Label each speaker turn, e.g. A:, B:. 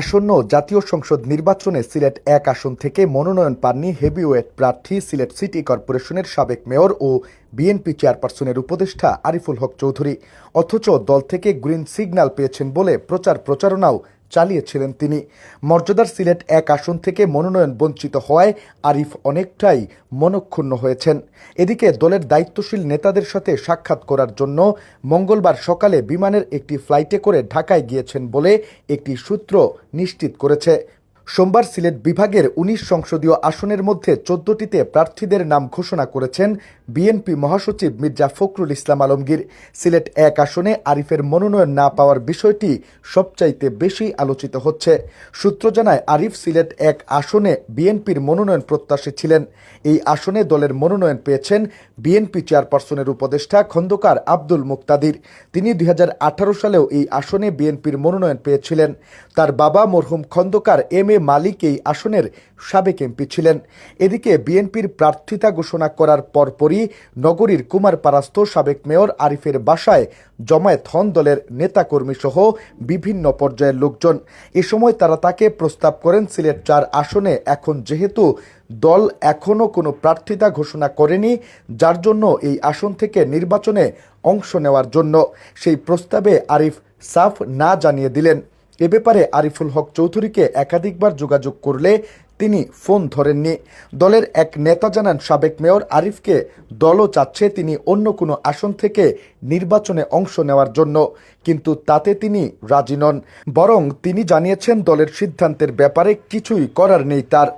A: আসন্ন জাতীয় সংসদ নির্বাচনে সিলেট এক আসন থেকে মনোনয়ন পাননি হেভিওয়েট প্রার্থী সিলেট সিটি কর্পোরেশনের সাবেক মেয়র ও বিএনপি চেয়ারপারসনের উপদেষ্টা আরিফুল হক চৌধুরী। অথচ দল থেকে গ্রিন সিগন্যাল পেয়েছেন বলে প্রচার প্রচারণাও চালিয়েছিলেন তিনি। মর্যাদার সিলেট এক আসন থেকে মনোনয়ন বঞ্চিত হওয়ায় আরিফ অনেকটাই মনক্ষুণ্ণ হয়েছেন। এদিকে দলের দায়িত্বশীল নেতাদের সাথে সাক্ষাৎ করার জন্য মঙ্গলবার সকালে বিমানের একটি ফ্লাইটে করে ঢাকায় গিয়েছেন বলে একটি সূত্র নিশ্চিত করেছে। সোমবার সিলেট বিভাগের উনিশ সংসদীয় আসনের মধ্যে চোদ্দটিতে প্রার্থীদের নাম ঘোষণা করেছেন বিএনপি মহাসচিব মির্জা ফখরুল ইসলাম আলমগীর। সিলেট এক আসনে আরিফের মনোনয়ন না পাওয়ার বিষয়টি সবচাইতে বেশি আলোচিত হচ্ছে। সূত্র জানায়, আরিফ সিলেট এক আসনে বিএনপির মনোনয়ন প্রত্যাশী ছিলেন। এই আসনে দলের মনোনয়ন পেয়েছেন বিএনপি চেয়ারপারসনের উপদেষ্টা খন্দকার আব্দুল মুক্তাদির। তিনি দুই হাজার আঠারো সালেও এই আসনে বিএনপির মনোনয়ন পেয়েছিলেন। তার বাবা মরহুম খন্দকার এম এ মালিক এই আসনের সাবেক এমপি ছিলেন। এদিকে বিএনপির প্রার্থিতা ঘোষণা করার পরপরই নগরীর কুমারপাড়াস্থ সাবেক মেয়র আরিফের বাসায় জমায়েত হন দলের নেতাকর্মী সহ বিভিন্ন পর্যায়ের লোকজন। এ সময় তারা তাকে প্রস্তাব করেন, সিলেট চার আসনে এখন যেহেতু দল এখনও কোনো প্রার্থিতা ঘোষণা করেনি, যার জন্য এই আসন থেকে নির্বাচনে অংশ নেওয়ার জন্য। সেই প্রস্তাবে আরিফ সাফ না জানিয়ে দিলেন। এ ব্যাপারে আরিফুল হক চৌধুরীকে একাধিকবার যোগাযোগ করলে তিনি ফোন ধরেননি। দলের এক নেতা জানান, সাবেক মেয়র আরিফকে দলও চাচ্ছে তিনি অন্য কোনো আসন থেকে নির্বাচনে অংশ নেওয়ার জন্য, কিন্তু তাতে তিনি রাজি নন। বরং তিনি জানিয়েছেন, দলের সিদ্ধান্তের ব্যাপারে কিছুই করার নেই তার।